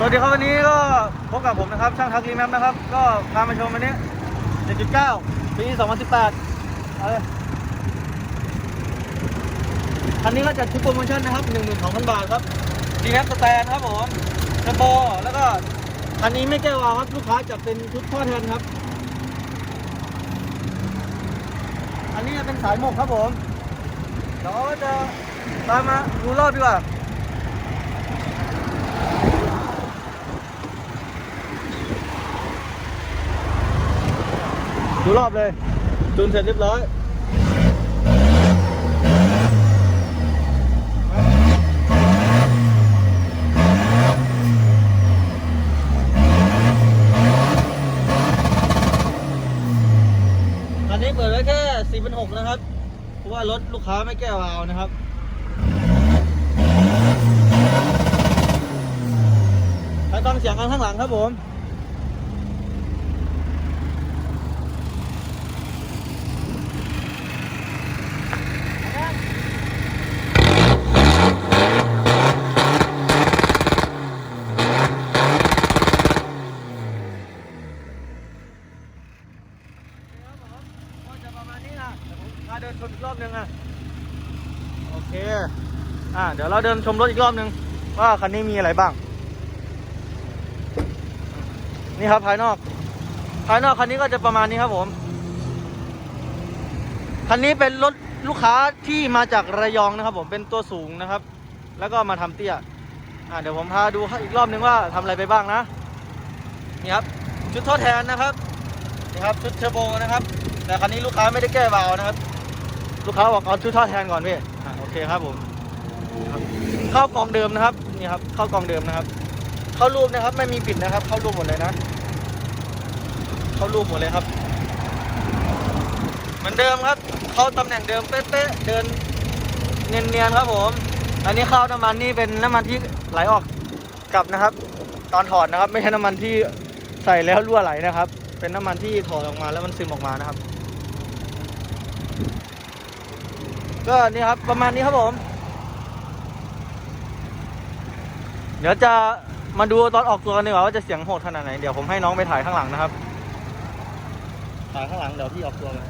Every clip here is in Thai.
สวัสดีครับวันนี้ก็พบกับผมนะครับ ช่างทักรีแมปนะครับ ก็พามาชมวันนี้1.9ปี 2018อันนี้ก็จัดชุดโปรโมชั่นนะครับ 12,000 บาทครับรีแมปสแตนครับผมเทอร์โบแล้วก็คันนี้ไม่แก้วาวครับ ลูกค้าจัดเป็นชุดท่อแทนครับ อันนี้จะเป็นสายหมกครับผมเดี๋ยวจะตามมาดูรอบดีกว่า ดูรอบเลยจูนเสร็จเรียบร้อยอันนี้เปิดไว้แค่4 6 0 0นหกนะครับ เพราะว่ารถลูกค้าไม่แก้วาวนะครับไปฟังเสียงกันข้างหลังครับผม ก็จะประมาณนี้นะเดี๋ยวผมพาเดินชมอีกรอบหนึงอะ โอเค อ่า เดี๋ยวเราเดินชมรถอีกรอบหนึง ว่าคันนี้มีอะไรบ้าง นี่ครับภายนอก ภายนอกคันนี้ก็จะประมาณนี้ครับผม คันนี้เป็นรถลูกค้าที่มาจากระยองนะครับ ผมเป็นตัวสูงนะครับ แล้วก็มาทำเตี้ยอ่าเดี๋ยวผมพาดูอีกรอบหนึงว่าทำอะไรไปบ้างนะนี่ครับชุดทดแทนนะครับนี่ครับชุดเทอร์โบนะครับ แต่คันนี้ลูกค้าไม่ได้แก้วาล์วนะครับ ลูกค้าบอกเอาชุดทอดแทนก่อนพี่โอเคครับผม เข้ากองเดิมนะครับนี่ครับ เข้ากองเดิมนะครับ เข้ารูปนะครับ ไม่มีปิดนะครับ เข้ารูปหมดเลยนะ เข้ารูปหมดเลยครับ เหมือนเดิมครับ เข้าตำแหน่งเดิมเป๊ะๆเดินเนียนๆครับผม อันนี้เข้าน้ำมันนี่เป็นน้ำมันที่ไหลออกกลับนะครับ ตอนถอดนะครับ ไม่ใช่น้ำมันที่ใส่แล้วรั่วไหลนะครับ เป็นน้ำมันที่ถอดออกมาแล้วมันซึมออกมานะครับ ก็นี่ครับประมาณนี้ครับผม เดี๋ยวจะมาดูตอนออกตัวกันดีกว่าว่าจะเสียงโหดขนาดไหน เดี๋ยวผมให้น้องไปถ่ายข้างหลังนะครับ ถ่ายข้างหลังเดี๋ยวพี่ออกตัวมา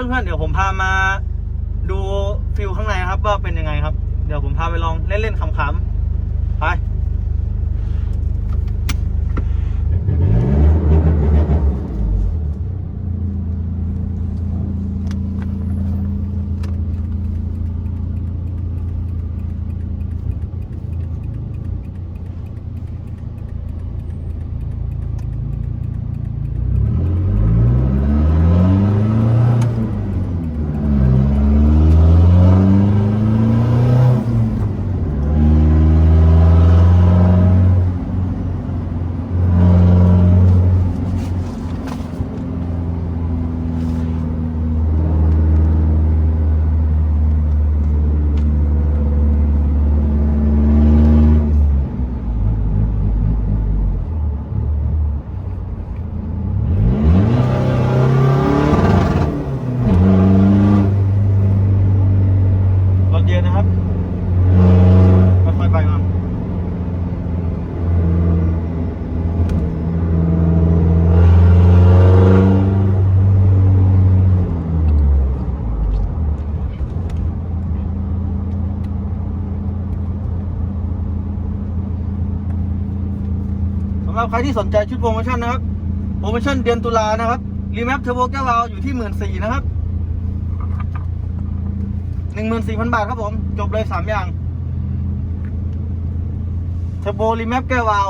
เพื่อนๆเดี๋ยวผมพามาดูฟิลข้างในครับว่าเป็นยังไงครับ เดี๋ยวผมพาไปลองเล่นๆขำๆ ใครที่สนใจชุดโปรโมชั่นนะครับโปรโมชั่นเดือนตุลานะครับรีแมปเทอร์โบแก้ววาอยู่ที่หมื่นสี่นะครับหนึ่งหมื่นสี่พันบาทครับผม จบเลยสามอย่างเทอร์โบรีแมปแก้ววาว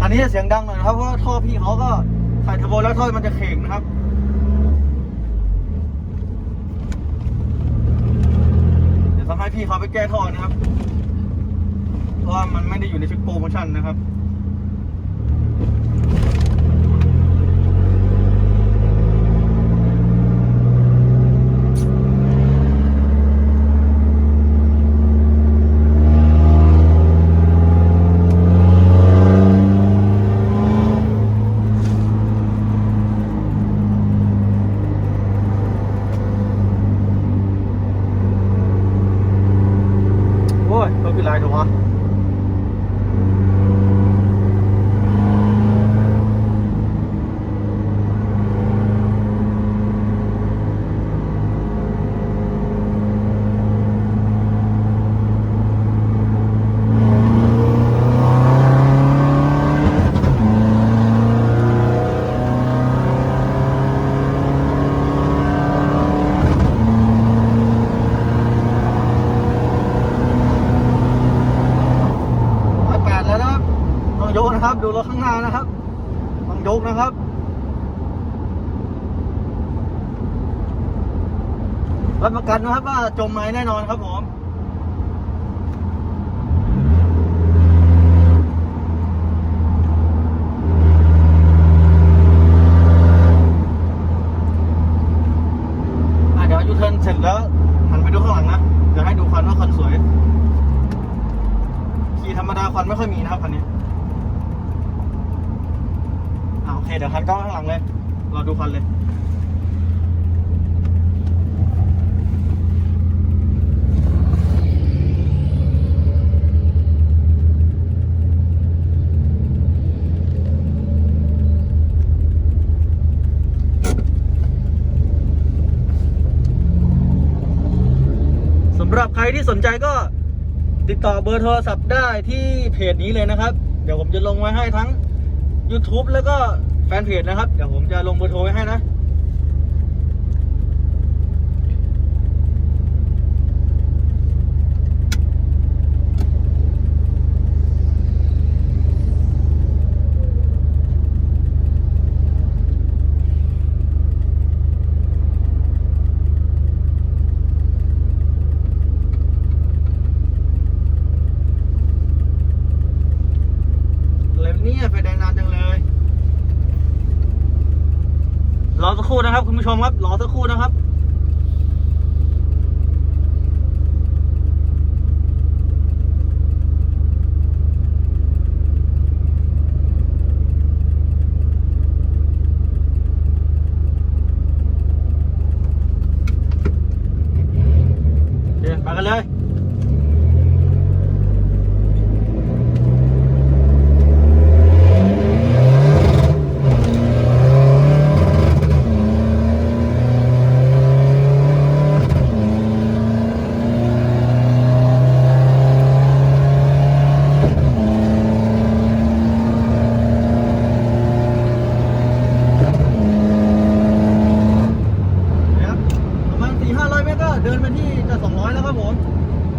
คันนี้จะเสียงดังหน่อยนะครับเพราะว่าท่อพี่เขาก็ใส่เทอร์โบแล้วท่อมันจะเข่งนะครับ ให้พี่เขาไปแก้ท่อนะครับ เพราะว่ามันไม่ได้อยู่ในชุดโปรโมชั่นนะครับ โอ้ยรถเป็นไรถูกวะร้อยแปดแล้วนะครับามดูรถข้างหน้านะครับต้องยกนะครับรับประกันนะครับว่าจมไหมแน่นอนครับผม อะเดี๋ยวยูเทิร์นเสร็จแล้วหันไปดูข้างหลังนะ เดี๋ยวให้ดูควันว่าควันสวย ขี่ธรรมดาควันไม่ค่อยมีนะครับคันนี้อ่าโอเค เดี๋ยวคันกล้องข้างหลังเลย รอดูควันเลย สำหรับใคร ที่สนใจก็ติดต่อเบอร์โทรศัพท์ได้ที่เพจนี้เลยนะครับ เดี๋ยวผมจะลงไว้ให้ทั้ง YouTube แล้วก็แฟนเพจนะครับ เดี๋ยวผมจะลงเบอร์โทรไว้ให้นะ ชมครับรอสักครู่นะครับ โอเคไปกันเลย นะครับประมาณสี่ห้าร้อยเมตรก็เดินไปที่จะสองร้อยแล้วครับผม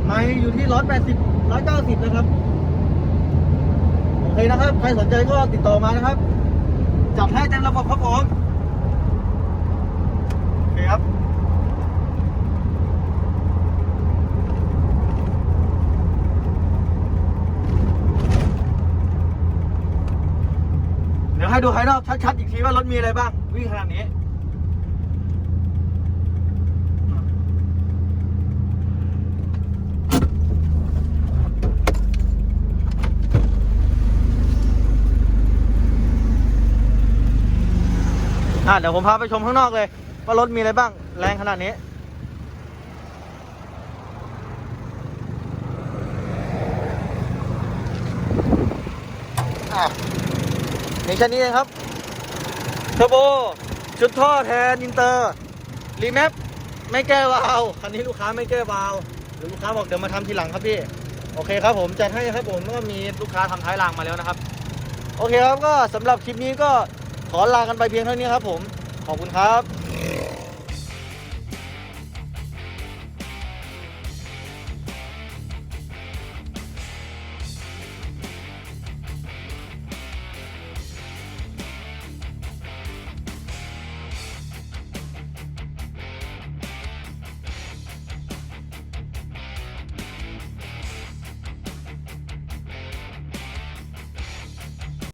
ไม่อยู่ที่ ร้อยแปดสิบร้อยเก้าสิบนะครับ โอเคนะครับ ใครสนใจก็ติดต่อมานะครับ จับให้เต็มระบบครับผม โอเคครับเดี๋ยวให้ดูภายนอกชัดๆอีกทีว่ารถมีอะไรบ้าง วิ่งขนาดนี้ อะเดี๋ยวผมพาไปชมข้างนอกเลย ว่ารถมีอะไรบ้าง แรงขนาดนี้ อะมีแค่นี้เองครับเทอร์โบ ชุดท่อแทนอินเตอร์ รีแมปไม่แก้วาล์วคันนี้ลูกค้าไม่แก้วาล์วหรือลูกค้าบอกเดี๋ยวมาทำทีหลังครับพี่ โอเคครับผมจัดให้ครับผมก็มีลูกค้าทำท้ายรางมาแล้วนะครับ โอเคครับก็สำหรับคลิปนี้ก็ ขอลากันไปเพียงเท่านี้ครับผม ขอบคุณครับ